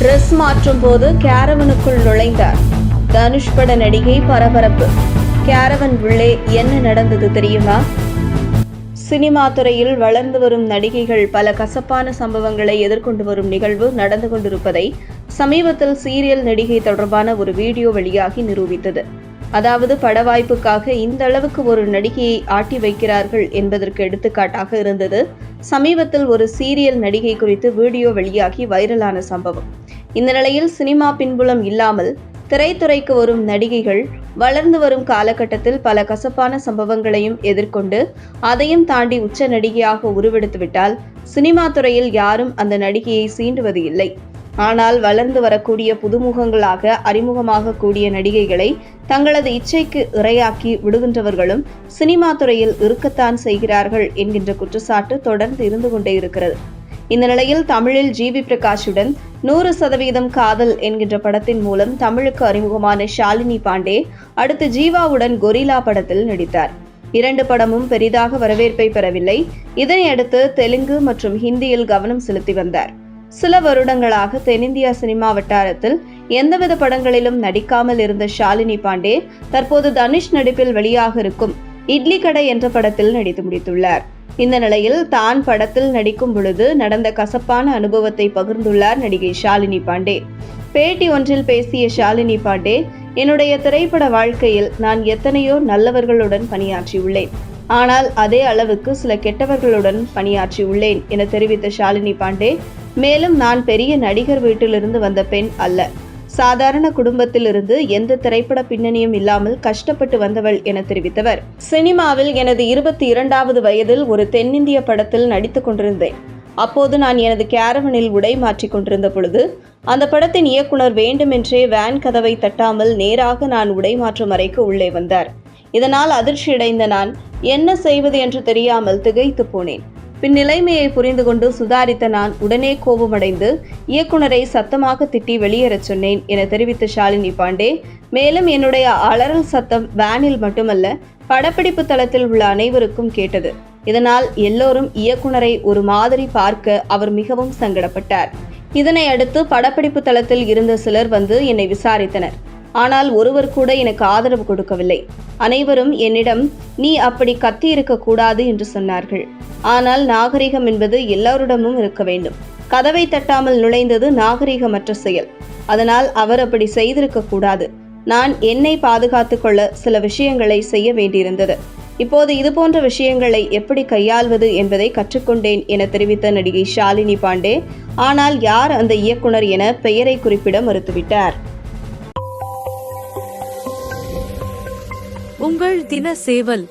Dress மாற்றும் போது கேரவனுக்குள் நுழைந்தார். தனுஷ் பட நடிகை பரபரப்பு. கேரவன் உள்ளே என்ன நடந்தது தெரியுமா? சினிமா துறையில் வளர்ந்து வரும் நடிகைகள் பல கசப்பான சம்பவங்களை எதிர்கொண்டு வரும் நிகழ்வு நடந்து கொண்டிருப்பதை சமீபத்தில் சீரியல் நடிகை தொடர்பான ஒரு வீடியோ வெளியாகி நிரூபித்தது. அதாவது பட வாய்ப்புக்காக இந்த அளவுக்கு ஒரு நடிகையை ஆட்டி வைக்கிறார்கள் என்பதற்கு எடுத்துக்காட்டாக இருந்தது. சமீபத்தில் ஒரு சீரியல் நடிகை குறித்து வீடியோ வெளியாகி வைரலான சம்பவம். இந்த நிலையில் சினிமா பின்புலம் இல்லாமல் திரைத்துறைக்கு வரும் நடிகைகள் வளர்ந்து வரும் காலகட்டத்தில் பல கசப்பான சம்பவங்களையும் எதிர்கொண்டு அதையும் தாண்டி உச்ச நடிகையாக உருவெடுத்துவிட்டால் சினிமா துறையில் யாரும் அந்த நடிகையை சீண்டுவது இல்லை. ஆனால் வளர்ந்து வரக்கூடிய புதுமுகங்களாக அறிமுகமாக கூடிய நடிகைகளை தங்களது இச்சைக்கு இரையாக்கி விடுகின்றவர்களும் சினிமா துறையில் இருக்கத்தான் செய்கிறார்கள் என்கின்ற குற்றச்சாட்டு தொடர்ந்து இருந்து கொண்டே இருக்கிறது. இந்த நிலையில் தமிழில் ஜிவி பிரகாஷுடன் நூறு சதவீதம் காதல் என்கின்ற படத்தின் மூலம் தமிழுக்கு அறிமுகமான ஷாலினி பாண்டே அடுத்து ஜீவாவுடன் கொரில்லா படத்தில் நடித்தார். இரண்டு படமும் பெரிதாக வரவேற்பை பெறவில்லை. இதனையடுத்து தெலுங்கு மற்றும் ஹிந்தியில் கவனம் செலுத்தி வந்தார். சில வருடங்களாக தென்னிந்தியா சினிமா வட்டாரத்தில் எந்தவித படங்களிலும் நடிக்காமல் இருந்த ஷாலினி பாண்டே தற்போது தனுஷ் நடிப்பில் வெளியாக இருக்கும் இட்லி கடை என்ற படத்தில் நடித்து முடித்துள்ளார். இந்த நிலையில் தான் படத்தில் நடிக்கும் பொழுது நடந்த கசப்பான அனுபவத்தை பகிர்ந்துள்ளார் நடிகை ஷாலினி பாண்டே. பேட்டி ஒன்றில் பேசிய ஷாலினி பாண்டே என்னுடைய திரைப்பட வாழ்க்கையில் நான் எத்தனையோ நல்லவர்களுடன் பணியாற்றியுள்ளேன். ஆனால் அதே அளவுக்கு சில கெட்டவர்களுடன் பணியாற்றியுள்ளேன் என தெரிவித்த ஷாலினி பாண்டே மேலும் நான் பெரிய நடிகர் வீட்டிலிருந்து வந்த பெண் அல்ல. சாதாரண குடும்பத்திலிருந்து எந்த திரைப்பட பின்னணியும் இல்லாமல் கஷ்டப்பட்டு வந்தவள் என தெரிவித்தவர். சினிமாவில் எனது இருபத்தி இரண்டாவது வயதில் ஒரு தென்னிந்திய படத்தில் நடித்துக் கொண்டிருந்தேன். அப்போது நான் எனது கேரவனில் உடை மாற்றிக் கொண்டிருந்த பொழுது அந்த படத்தின் இயக்குனர் வேண்டுமென்றே வேன் கதவை தட்டாமல் நேராக நான் உடை மாற்றும் அறைக்கு உள்ளே வந்தார். இதனால் அதிர்ச்சியடைந்த நான் என்ன செய்வது என்று தெரியாமல் திகைத்து போனேன். பின் நிலைமையை புரிந்து கொண்டு சுதாரித்த நான் உடனே கோபமடைந்து இயக்குனரை சத்தமாக திட்டி வெளியேறச் சொன்னேன் என தெரிவித்த ஷாலினி பாண்டே மேலும் என்னுடைய அலறல் சத்தம் வேனில் மட்டுமல்ல படப்பிடிப்பு தளத்தில் உள்ள அனைவருக்கும் கேட்டது. இதனால் எல்லோரும் இயக்குனரை ஒரு மாதிரி பார்க்க அவர் மிகவும் சங்கடப்பட்டார். இதனை அடுத்து படப்பிடிப்பு தளத்தில் இருந்த சிலர் வந்து என்னை விசாரித்தனர். ஆனால் ஒருவர் கூட எனக்கு ஆதரவு கொடுக்கவில்லை. அனைவரும் என்னிடம் நீ அப்படி கத்தி கூடாது என்று சொன்னார்கள். ஆனால் நாகரிகம் என்பது எல்லோரிடமும் இருக்க வேண்டும். கதவை தட்டாமல் நுழைந்தது நாகரிகமற்ற செயல். அதனால் அவர் அப்படி செய்திருக்க கூடாது. நான் என்னை பாதுகாத்துக் கொள்ள சில விஷயங்களை செய்ய வேண்டியிருந்தது. இப்போது இதுபோன்ற விஷயங்களை எப்படி கையாள்வது என்பதை கற்றுக்கொண்டேன் என தெரிவித்த நடிகை ஷாலினி பாண்டே. ஆனால் யார் அந்த இயக்குனர் என பெயரை குறிப்பிட மறுத்துவிட்டார். உங்கள் தின சேவல்